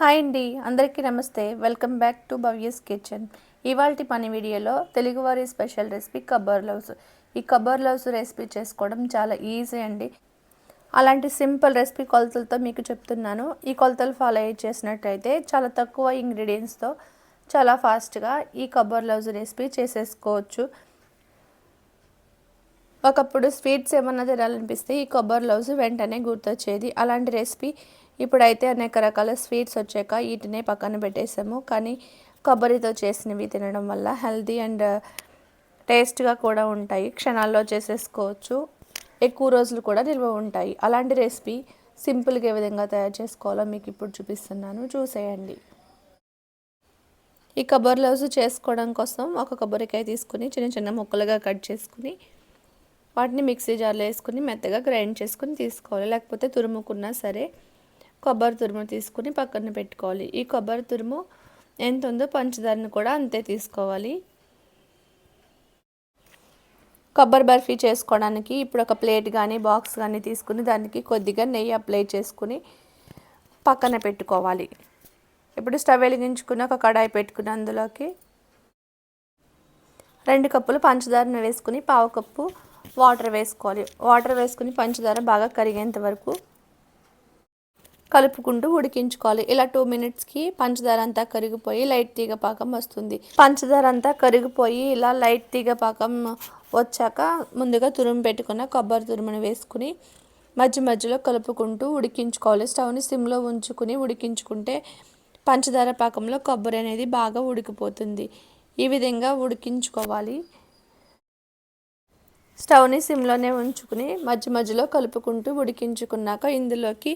Hi అండి అందరికీ నమస్తే. Welcome back to Bhavya's kitchen. ఇవాళ పని వీడియోలో తెలుగువారి స్పెషల్ రెసిపీ కబ్బర్ లవ్స్. ఈ కబ్బర్ లవ్స్ రెసిపీ చేసుకోవడం చాలా ఈజీ అండి. అలాంటి సింపుల్ రెసిపీ కొలతలతో మీకు చెప్తున్నాను. ఈ కొలతలు ఫాలో అయ్యి చేసినట్టయితే చాలా తక్కువ ఇంగ్రీడియంట్స్తో చాలా ఫాస్ట్గా ఈ కబ్బర్ లవ్స్ రెసిపీ చేసేసుకోవచ్చు. ఒకప్పుడు స్వీట్స్ ఏమన్నా తినాలనిపిస్తే ఈ కొబ్బరి లవ్స్ వెంటనే గుర్తొచ్చేది. అలాంటి రెసిపీ ఇప్పుడైతే అనేక రకాల స్వీట్స్ వచ్చాక వీటినే పక్కన పెట్టేసాము. కానీ కొబ్బరితో చేసినవి తినడం వల్ల హెల్దీ అండ్ uh, టేస్ట్గా కూడా ఉంటాయి. క్షణాల్లో చేసేసుకోవచ్చు. ఎక్కువ రోజులు కూడా నిల్వ ఉంటాయి. అలాంటి రెసిపీ సింపుల్గా ఏ విధంగా తయారు చేసుకోవాలో మీకు ఇప్పుడు చూపిస్తున్నాను. చూసేయండి. ఈ కొబ్బరి లవ్స్ చేసుకోవడం కోసం ఒక కొబ్బరికాయ తీసుకుని చిన్న చిన్న ముక్కలుగా కట్ చేసుకుని వాటిని మిక్సీ జార్లో వేసుకుని మెత్తగా గ్రైండ్ చేసుకుని తీసుకోవాలి. లేకపోతే తురుముకున్నా సరే కొబ్బరి తురుము తీసుకుని పక్కన పెట్టుకోవాలి. ఈ కొబ్బరి తురుము ఎంత ఉందో పంచదారను కూడా అంతే తీసుకోవాలి. కొబ్బరి బర్ఫీ చేసుకోవడానికి ఇప్పుడు ఒక ప్లేట్ కానీ బాక్స్ కానీ తీసుకుని దానికి కొద్దిగా నెయ్యి అప్లై చేసుకుని పక్కన పెట్టుకోవాలి. ఇప్పుడు స్టవ్ వెలిగించుకుని ఒక కడాయి పెట్టుకుని అందులోకి రెండు కప్పులు పంచదారను వేసుకుని పావు కప్పు వాటర్ వేసుకోవాలి. వాటర్ వేసుకుని పంచదార బాగా కరిగేంత వరకు కలుపుకుంటూ ఉడికించుకోవాలి. ఇలా టూ మినిట్స్కి పంచదార అంతా కరిగిపోయి లైట్ తీగ పాకం వస్తుంది. పంచదార అంతా కరిగిపోయి ఇలా లైట్ తీగ పాకం వచ్చాక ముందుగా తురుము పెట్టుకున్న కొబ్బరి తురుమును వేసుకుని మధ్య మధ్యలో కలుపుకుంటూ ఉడికించుకోవాలి. స్టవ్ని సిమ్లో ఉంచుకుని ఉడికించుకుంటే పంచదార పాకంలో కొబ్బరి అనేది బాగా ఉడికిపోతుంది. ఈ విధంగా ఉడికించుకోవాలి. స్టవ్ని సిమ్లోనే ఉంచుకుని మధ్య మధ్యలో కలుపుకుంటూ ఉడికించుకున్నాక ఇందులోకి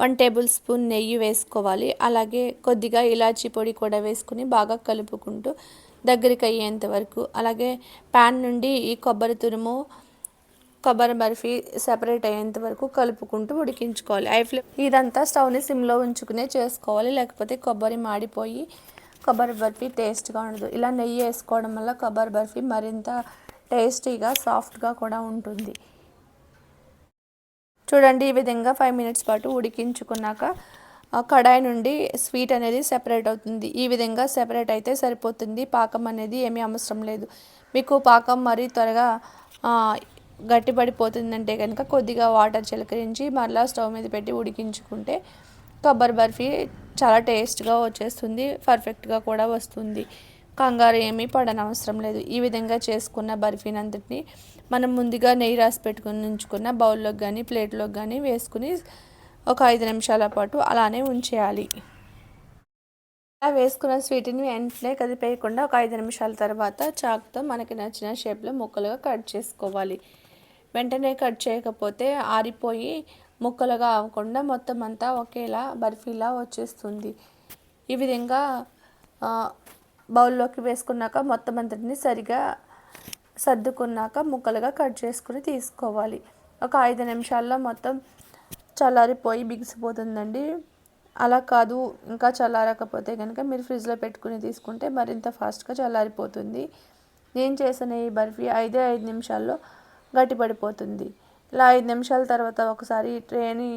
వన్ టేబుల్ స్పూన్ నెయ్యి వేసుకోవాలి. అలాగే కొద్దిగా ఇలాచీ పొడి కూడా వేసుకుని బాగా కలుపుకుంటూ దగ్గరికి అయ్యేంత వరకు. అలాగే ప్యాన్ నుండి ఈ కొబ్బరి తురుము కొబ్బరి బర్ఫీ సెపరేట్ అయ్యేంత వరకు కలుపుకుంటూ ఉడికించుకోవాలి. ఐ ఫ్లేమ్ ఇదంతా స్టవ్ని సిమ్లో ఉంచుకునే చేసుకోవాలి. లేకపోతే కొబ్బరి మాడిపోయి కొబ్బరి బర్ఫీ టేస్ట్గా ఉండదు. ఇలా నెయ్యి వేసుకోవడం వల్ల కొబ్బరి బర్ఫీ మరింత టేస్టీగా సాఫ్ట్గా కూడా ఉంటుంది. చూడండి ఈ విధంగా ఫైవ్ మినిట్స్ పాటు ఉడికించుకున్నాక కడాయి నుండి స్వీట్ అనేది సెపరేట్ అవుతుంది. ఈ విధంగా సెపరేట్ అయితే సరిపోతుంది. పాకం అనేది ఏమీ అవసరం లేదు. మీకు పాకం మరీ త్వరగా గట్టిపడిపోతుందంటే కనుక కొద్దిగా వాటర్ చిలకరించి మరలా స్టవ్ మీద పెట్టి ఉడికించుకుంటే కొబ్బరి బర్ఫీ చాలా టేస్ట్గా వచ్చేస్తుంది పర్ఫెక్ట్గా కూడా వస్తుంది. కంగారు ఏమీ పడనవసరం లేదు. ఈ విధంగా చేసుకున్న బర్ఫీనంతటిని మనం ముందుగా నెయ్యి రాసి పెట్టుకుని ఉంచుకున్న బౌల్లోకి కానీ ప్లేట్లోకి కానీ వేసుకుని ఒక ఐదు నిమిషాల పాటు అలానే ఉంచేయాలి. అలా వేసుకున్న స్వీట్ని వెంటనే కదిపేయకుండా ఒక ఐదు నిమిషాల తర్వాత చాక్తో మనకి నచ్చిన షేప్లో ముక్కలుగా కట్ చేసుకోవాలి. వెంటనే కట్ చేయకపోతే ఆరిపోయి ముక్కలుగా అవ్వకుండా మొత్తం అంతా ఒకేలా బర్ఫీలా వచ్చేస్తుంది. ఈ విధంగా బౌల్లోకి వేసుకున్నాక మొత్తం అంతటిని సరిగా సర్దుకున్నాక ముక్కలుగా కట్ చేసుకుని తీసుకోవాలి. ఒక ఐదు నిమిషాల్లో మొత్తం చల్లారిపోయి బిగిసిపోతుందండి. అలా కాదు ఇంకా చల్లారకపోతే కనుక మీరు ఫ్రిడ్జ్లో పెట్టుకుని తీసుకుంటే మరింత ఫాస్ట్గా చల్లారిపోతుంది. నేను చేసిన ఈ బర్ఫీ ఐదే ఐదు నిమిషాల్లో గట్టిపడిపోతుంది. ఇలా ఐదు నిమిషాల తర్వాత ఒకసారి ట్రేని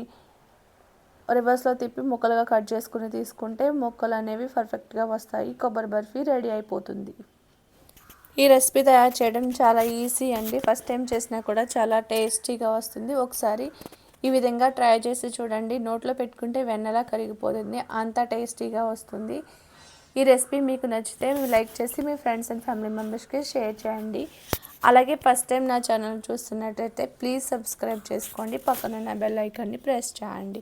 రివర్స్లో తిప్పి ముక్కలుగా కట్ చేసుకుని తీసుకుంటే ముక్కలు అనేవి పర్ఫెక్ట్గా వస్తాయి. కొబ్బరి బర్ఫీ రెడీ అయిపోతుంది. ఈ రెసిపీ తయారు చేయడం చాలా ఈజీ అండి. ఫస్ట్ టైం చేసినా కూడా చాలా టేస్టీగా వస్తుంది. ఒకసారి ఈ విధంగా ట్రై చేసి చూడండి. నోట్లో పెట్టుకుంటే వెన్నలా కరిగిపోతుంది. అంత టేస్టీగా వస్తుంది. ఈ రెసిపీ మీకు నచ్చితే లైక్ చేసి మీ ఫ్రెండ్స్ అండ్ ఫ్యామిలీ మెంబర్స్కి షేర్ చేయండి. అలాగే ఫస్ట్ టైం నా ఛానల్ చూస్తున్నట్టయితే ప్లీజ్ సబ్స్క్రైబ్ చేసుకోండి. పక్కన నా బెల్ ఐకాన్ని ప్రెస్ చేయండి.